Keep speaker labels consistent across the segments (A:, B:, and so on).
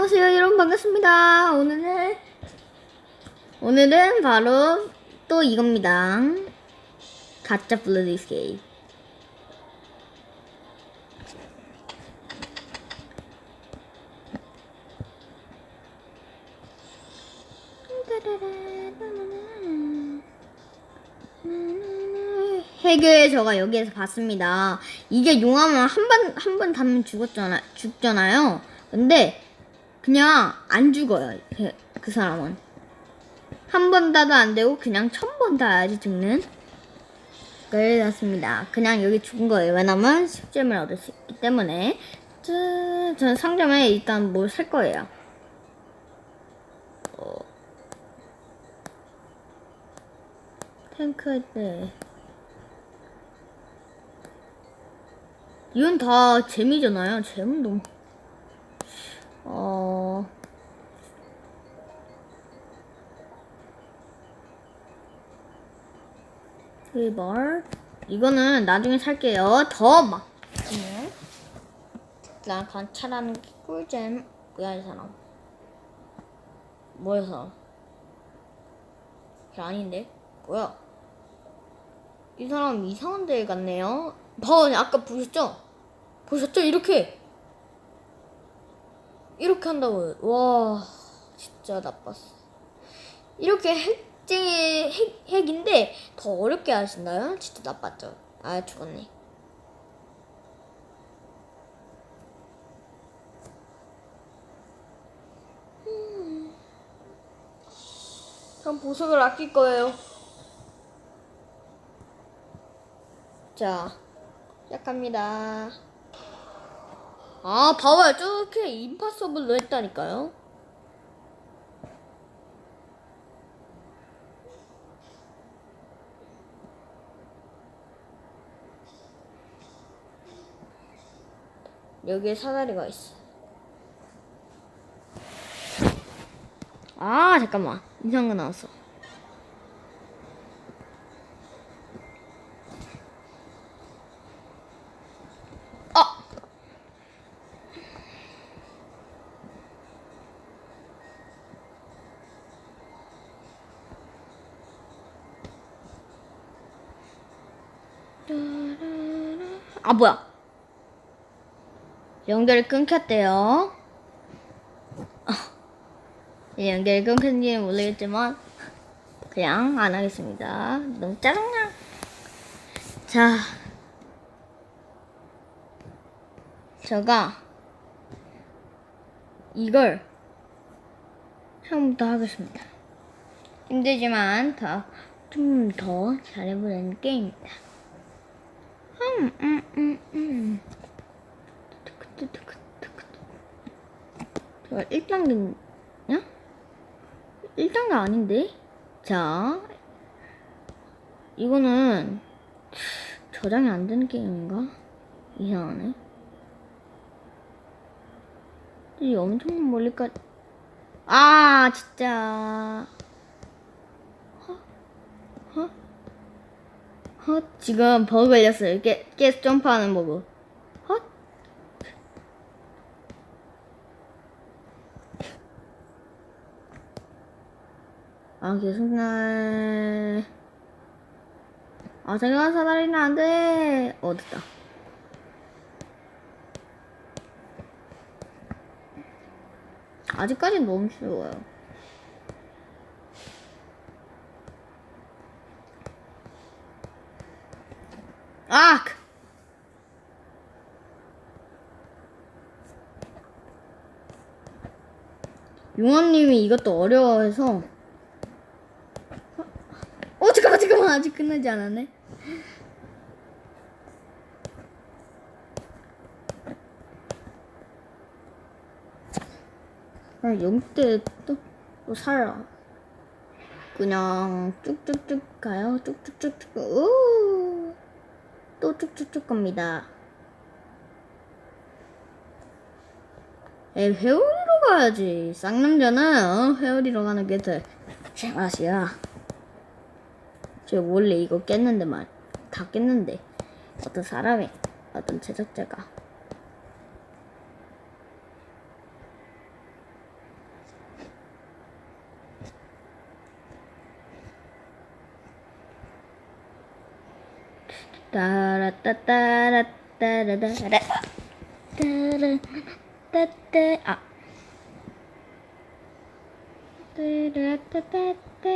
A: 안녕하세요 여러분 반갑습니다 오늘은 오늘은 바로 또 이겁니다 가짜 블러드 스케이프 핵을 제가 여기에서 봤습니다. 이게 용암을 한 번 한 번 닿으면 죽었잖아 죽잖아요. 근데 그냥 안 죽어요. 그, 그 사람은 한번 닿아도 안 되고 그냥 천번 닿아야지 죽는. 그랬습니다. 그냥 여기 죽은 거예요. 왜냐면 10점을 얻을 수 있기 때문에. 저, 저는 상점에 일단 뭘 살 거예요. 어, 탱크들. 이건 다 재미잖아요. 재미 너무. 어. 리벌. 이거는 나중에 살게요. 더 막. 네. 난 관찰하는 게 꿀잼. 뭐야, 이 사람. 뭐야, 이 사람. 걔 아닌데? 뭐야? 이 사람 이상한 데 갔네요. 더 아까 보셨죠? 보셨죠? 이렇게 이렇게 한다고요. 와 진짜 나빴어. 이렇게 핵쟁이 핵, 핵인데 더 어렵게 하신다요? 진짜 나빴죠. 아 죽었네. 음. 전 보석을 아낄 거예요. 자, 시작합니다. 아, 봐봐요. 저렇게 임파서블로 했다니까요. 여기에 사다리가 있어. 아, 잠깐만. 이상한 거 나왔어. 아 뭐야 연결이 끊겼대요 아, 이 연결이 끊겼는지는 모르겠지만 그냥 안 하겠습니다 너무 짜증나 자 제가 이걸 처음부터 하겠습니다. 힘들지만 더 좀더 잘해보려는 게임입니다. 음, 음, 음, 음. 저 1단계냐? 1단계 아닌데? 자, 이거는 저장이 안 되는 게임인가? 이상하네. 이 엄청 멀리까지 아 진짜 허? 지금 버그 걸렸어요 깨, 계속 점프하는 버그 헛? 아 계속 날 아, 생각한 사다리는 안 돼. 어, 됐다. 아직까지 너무 쉬워요. 아! 용암님이 이것도 어려워해서 어 잠깐만 잠깐만 아직 끝나지 않았네. 아, 영대 또, 또 살아. 그냥 쭉쭉쭉 가요. 쭉쭉쭉쭉. 우! 또 쭉쭉쭉 갑니다. 에, 회오리로 가야지. 쌍남자는, 어, 회오리로 가는 게 더, 제맛이야. 저 원래 이거 깼는데 말, 다 깼는데. 어떤 사람이, 어떤 제작자가. 따라따따라따라따라 따라따따 아! 따라따따따따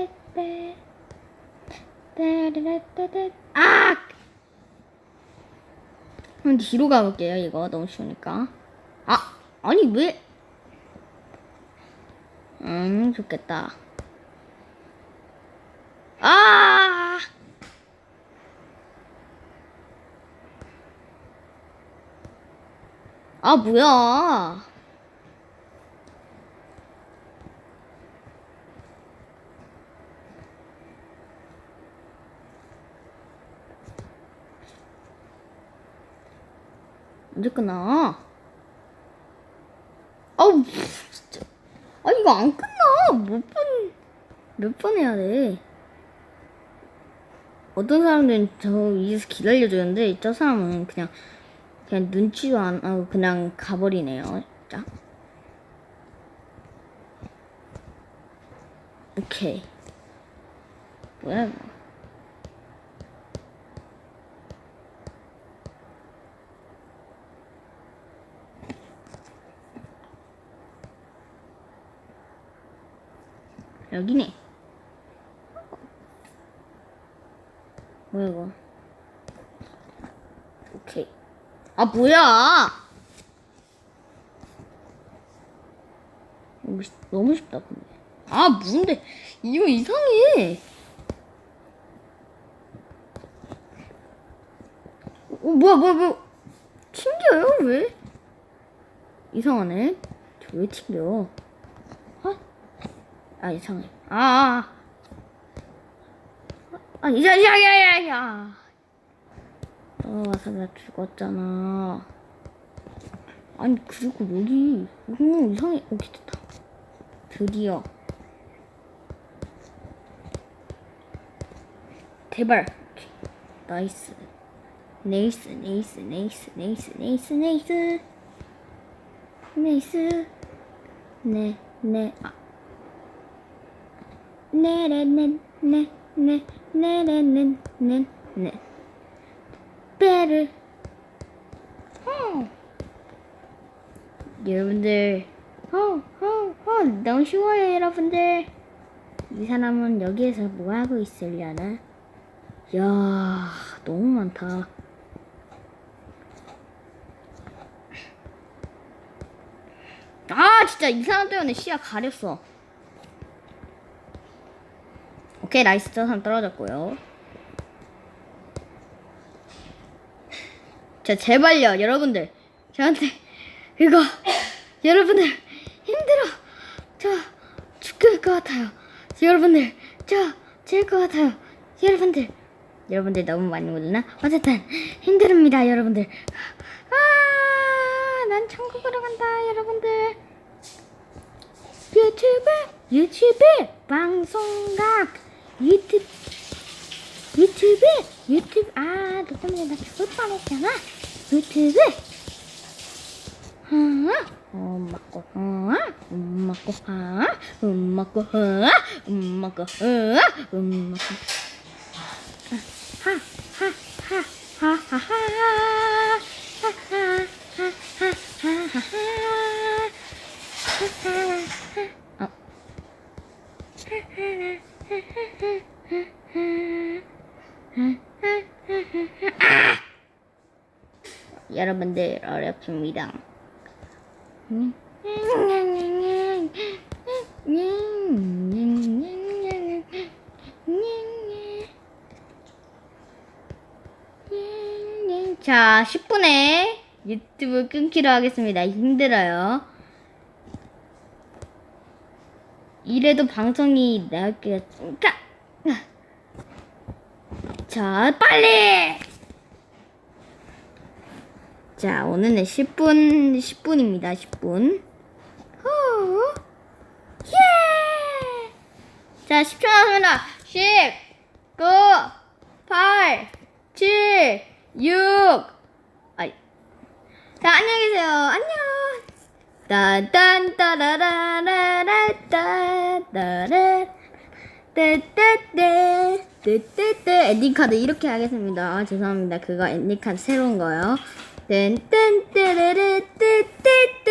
A: 따라따따 아 그럼 뒤로 가볼게요 이거. 너무 쉬우니까. 아! 아니 왜? 음, 좋겠다. 아! 아, 뭐야. 언제 끝나? 아우, 진짜. 아 이거 안 끝나 몇 번 몇 번 해야 돼 어떤 사람들은 저 위에서 기다려주는데 저 사람은 그냥 그냥 눈치도 안 하고 그냥 가버리네요 진짜 오케이 뭐야 이거 여기네. 뭐야 이거? 오케이. 아 뭐야? 너무, 쉽다 근데. 아 뭔데? 이거 이상해. 어 뭐야 뭐야 뭐야? 튕겨요 왜? 이상하네. 저왜 튕겨? 아? 아 이상해. 아, 아, 아, 야, 야, 야, 야, 야. 떨어와서 나 죽었잖아. 아니 그리고 여기 너무 이상해. 오케이 됐다. 드디어. 대발. 나이스. 네이스, 네이스, 네이스, 네이스, 네이스, 네이스. 네이스. 네, 네, 아. 네네네 네네 네네네 네 네 빼를. 어. 여러분들. 어어어 너무 쉬워요 여러분들. 이 사람은 여기에서 뭐 하고 있으려나? 야 너무 많다. 아 진짜 이 사람 때문에 시야 가렸어. 오케이 나이스. 저 사람 떨어졌고요 자 제발요 여러분들. 저한테 이거 여러분들 힘들어. 저 죽을 것 같아요. 여러분들 저질것 같아요. 여러분들. 여러분들 너무 많이 울나? 어쨌든 힘듭니다 여러분들. 아 난 천국으로 간다 여러분들. 유튜브 유튜브 방송각 유튜브 유튜브 유튜브 아너 때문에 나 죽을 뻔했잖아 유튜브 어, 엄마 거, 어, 엄마 거, 아, 엄마 거, 어, 엄마 거, 어, 엄마 거. 하, 하, 하, 하, 하, 하, 하, 하, 하, 하, 하, 하, 하. 어. 어렵습니다. 자, 10분에 유튜브 끊기로 하겠습니다. 힘들어요. 이래도 방송이 나올게니까. 자, 빨리! 자, 오늘은 10분, 10분입니다. 10분. 후. 예! 자, 10초 남았습니다. 10, 9, 8, 7, 6. 아이. 자, 안녕히 계세요. 안녕. 딴딴 따라라라라 따따라 따따따 뜨뜨뜨 엔딩 카드 이렇게 하겠습니다. 아, 죄송합니다. 그거 엔딩 카드 새로운 거요. Dun, dun, dun, dun, dun, dun, dun.